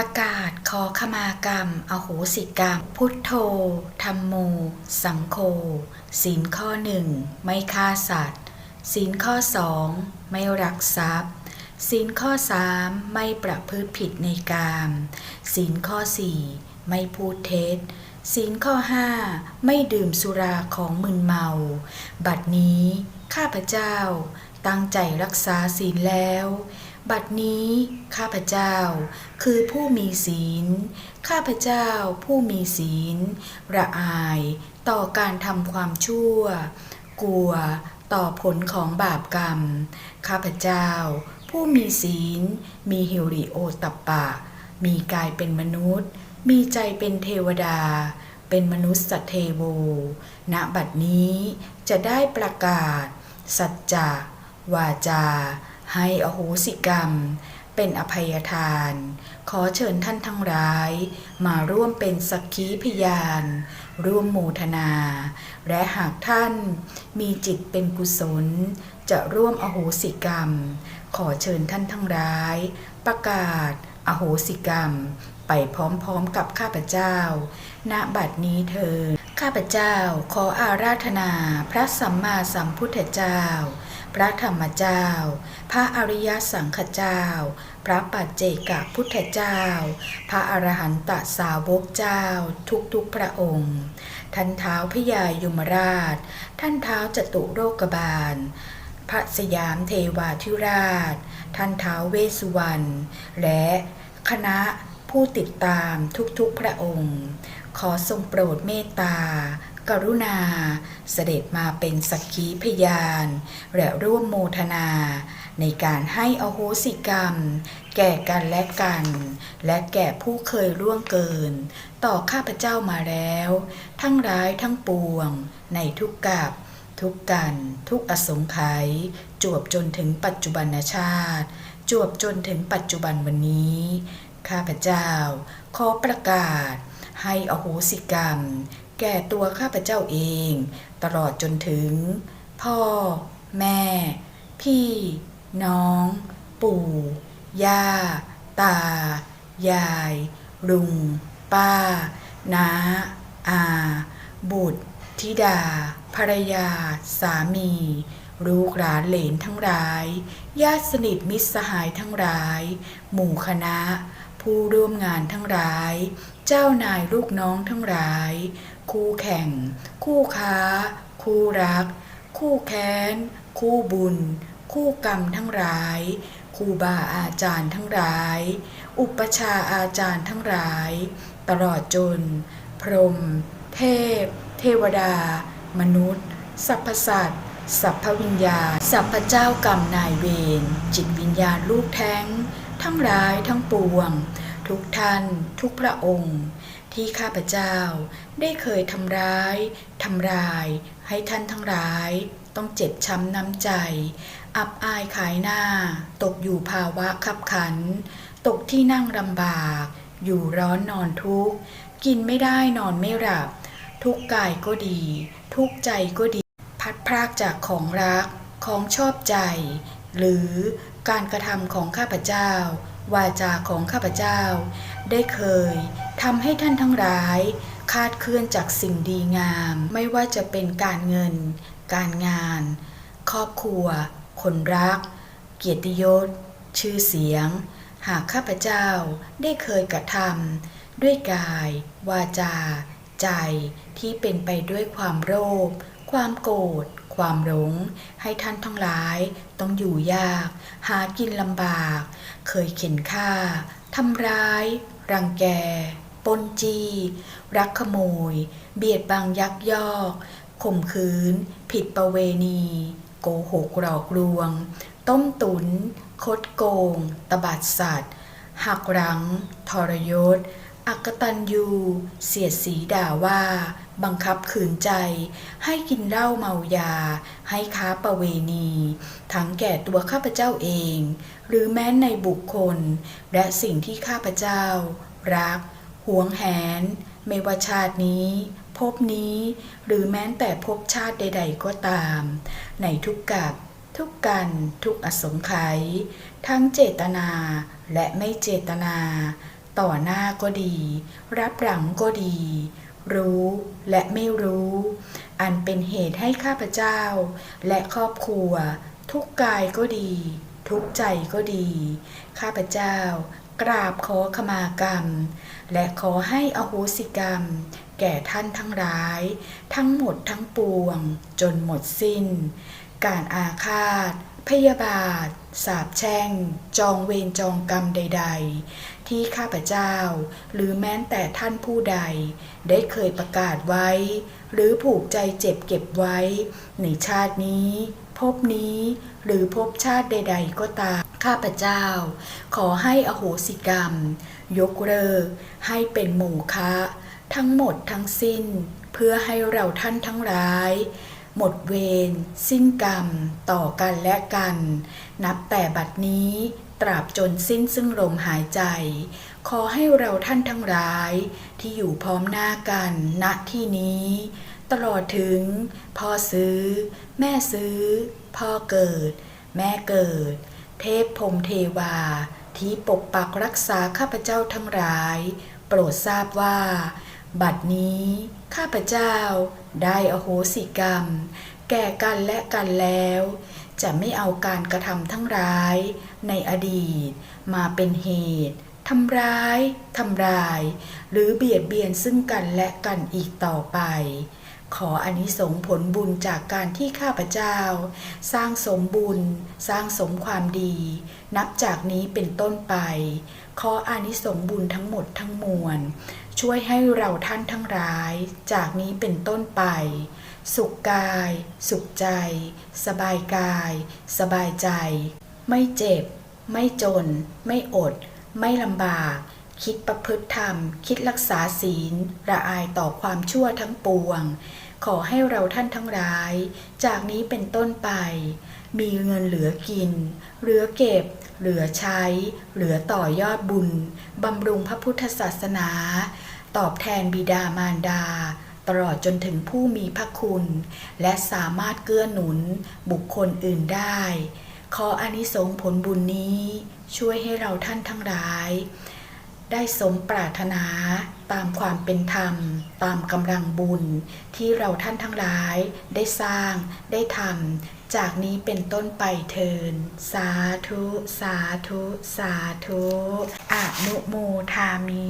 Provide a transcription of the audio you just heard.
ประกาศขอขมากรรม อโหสิกรรม พุทโธธรรมโม สังโฆศีลข้อหนึ่งไม่ฆ่าสัตว์ศีลข้อสองไม่รักทรัพย์ศีลข้อสามไม่ประพฤติผิดในกามศีลข้อสี่ไม่พูดเท็จศีลข้อห้าไม่ดื่มสุราของมึนเมา บัดนี้ ข้าพเจ้า ตั้งใจรักษาศีลแล้ว บัดนี้ข้าพเจ้าคือผู้มีศีล ข้าพเจ้าผู้มีศีล ระอายต่อการทำความชั่ว กลัวต่อผลของบาปกรรม ข้าพเจ้า ผู้มีศีล มีฮิริโอตัปปะ มีกายเป็นมนุษย์ มีใจเป็นเทวดา เป็นมนุษย์สัตเทโวณบัดนี้จะได้ประกาศ สัจจะวาจา ให้อโหสิกรรม เป็นอภัยทาน ขอเชิญท่านทั้งหลาย มาร่วมเป็นสักขีพยาน ร่วมโมทนา และหากท่านมีจิตเป็นกุศล จะร่วมอโหสิกรรม ขอเชิญท่านทั้งหลาย ประกาศ อโหสิกรรม ไปพร้อมๆกับข้าพเจ้า ณ บัดนี้เถิดข้าพเจ้าขออาราธนาพระสัมมาสัมพุทธเจ้า ระธรรมเจ้า พระอริยสังฆเจ้า พระปัจเจกพุทธเจ้า พระอรหันตสาวกเจ้า ทุกๆพระองค์ ท่านเท้าพญายมราช ท่านเท้าจตุโรกบาล พระสยามเทวาธิราช ท่านเท้าเวสุวรรณ และคณะผู้ติดตามทุกๆพระองค์ ขอทรงโปรดเมตตา กรุณา เสด็จมาเป็นสักขีพยาน และร่วมโมทนา ในการให้อโหสิกรรม แก่กันและกัน และแก่ผู้เคยร่วงเกิน ต่อข้าพเจ้ามาแล้ว ทั้งร้ายทั้งปวง ในทุกกับทุกกันทุกอสงไขยจวบจนถึงปัจจุบันชาติ จวบจนถึงปัจจุบันวันนี้ ข้าพเจ้า ขอประกาศ ให้อโหสิกรรม แก่ตัวข้าพเจ้าเอง ตลอดจนถึง พ่อ แม่ พี่ น้อง ปู่ ย่า ตา ยาย ลุง ป้า น้า อา บุตรธิดา ภรรยา สามี ลูกหลานเหลนทั้งหลาย ญาติสนิทมิตรสหายทั้งหลาย หมู่คณะ ผู้ร่วมงานทั้งหลาย เจ้านายลูกน้องทั้งหลาย คู่แข่ง คู่ค้า คู่รัก คู่แค้น คู่บุญ คู่กรรมทั้งหลาย ครูบาอาจารย์ทั้งหลาย อุปชาอาจารย์ทั้งหลาย ตลอดจน พรหมเทพ เทวดา มนุษย์ สรรพสัตว์สัพพวิญญาณสัพพเจ้ากรรมนายเวรจิตวิญญาณลูกแท้ง ทั้งร้ายทั้งปวง ทุกท่าน ทุกพระองค์ ที่ข้าพเจ้า ได้เคยทำร้ายทำลาย ให้ท่านทั้งหลาย ต้องเจ็บช้ำน้ำใจ อับอายขายหน้า ตกอยู่ภาวะขับขัน ตกที่นั่งลำบาก อยู่ร้อนนอนทุกข์ กินไม่ได้นอนไม่หลับ ทุกข์กายก็ดี ทุกข์ใจก็ดี พัดพรากจากของรักของชอบใจ หรือการกระทำของข้าพเจ้า วาจาของข้าพเจ้า ได้เคยทำให้ท่านทั้งหลาย คาดเคลื่อนจากสิ่งดีงาม ไม่ว่าจะเป็นการเงิน การงาน ครอบครัว คนรัก เกียรติยศ ชื่อเสียง หากข้าพเจ้าได้เคยกระทำด้วยกาย วาจา ใจที่เป็นไปด้วยความโลภความโกรธ ความหลง ให้ท่านทั้งหลาย ต้องอยู่ยาก หากินลำบาก เคยเข็นฆ่าทำร้าย รังแกปนจี้รักขโมย เบียดบังยักยอกข่มขืน ผิดประเวณี โกหกหลอกลวง ต้มตุน คดโกง ตบัดสัตว์หักหลัง ทรยศ อักตันยูเสียดสีด่าว่า บังคับขืนใจ ให้กินเหล้าเมายา ให้ค้าประเวณี ทั้งแก่ตัวข้าพเจ้าเอง หรือแม้ในบุคคล และสิ่งที่ข้าพเจ้า รักหวงแหน ไม่ว่าชาตินี้ภพนี้ หรือแม้แต่ภพชาติใด ๆ ก็ตาม ในทุกกับทุกกันทุกอสงไขยทั้งเจตนาและไม่เจตนา ต่อหน้าก็ดี รับหลังก็ดี รู้และไม่รู้ อันเป็นเหตุให้ข้าพเจ้า และครอบครัว ทุกกายก็ดี ทุกใจก็ดี ข้าพเจ้ากราบขอขมากรรม และขอให้อโหสิกรรม แก่ท่านทั้งหลาย ทั้งหมดทั้งปวง จนหมดสิ้น การอาฆาต พยาบาท สาบแช่ง จองเวรจองกรรมใด ๆ ที่ข้าพเจ้า หรือแม้แต่ท่านผู้ใด ได้เคยประกาศไว้ หรือผูกใจเจ็บเก็บไว้ ในชาตินี้ภพนี้ หรือภพชาติใด ๆ ก็ตาม ข้าพเจ้า ขอให้อโหสิกรรม ยกเลิก ให้เป็นโมฆะทั้งหมดทั้งสิ้น เพื่อให้เราท่านทั้งหลาย หมดเวรสิ้นกรรม ต่อกันและกัน นับแต่บัดนี้ตราบจนสิ้นซึ่งลมหายใจ ขอให้เราท่านทั้งหลาย ที่อยู่พร้อมหน้ากันณที่นี้ ตลอดถึง พ่อซื้อ แม่ซื้อ พ่อเกิด แม่เกิด เทพพรมเทวา ที่ปกปักรักษาข้าพเจ้าทั้งหลาย โปรดทราบว่า บัดนี้ ข้าพเจ้าได้อโหสิกรรม แก่กันและกันแล้ว จะไม่เอาการกระทำทั้งร้าย ในอดีต มาเป็นเหตุทำร้ายทำลาย หรือเบียดเบียนซึ่งกันและกันอีกต่อไป ขออนิสงส์ผลบุญจากการที่ข้าพเจ้า สร้างสมบุญ สร้างสมความดี นับจากนี้เป็นต้นไป ขออานิสงส์บุญทั้งหมดทั้งมวล ช่วยให้เราท่านทั้งหลาย จากนี้เป็นต้นไป สุขกาย สุขใจ สบายกาย สบายใจ ไม่เจ็บ ไม่จน ไม่อด ไม่ลำบาก คิดประพฤติธรรม คิดรักษาศีลระอายต่อความชั่วทั้งปวง ขอให้เราท่านทั้งหลาย จากนี้เป็นต้นไป มีเงินเหลือกิน เหลือเก็บเหลือใช้ เหลือต่อยอดบุญ บำรุงพระพุทธศาสนา ตอบแทนบิดามารดา ตลอดจนถึงผู้มีพระคุณ และสามารถเกื้อหนุนบุคคลอื่นได้ ขออานิสงส์ผลบุญนี้ ช่วยให้เราท่านทั้งหลาย ได้สมปรารถนาตามความเป็นธรรม ตามกำลังบุญ ที่เราท่านทั้งหลายได้สร้างได้ทำจากนี้เป็นต้นไปเทิน สาธุ สาธุ สาธุ อนุโมทามิ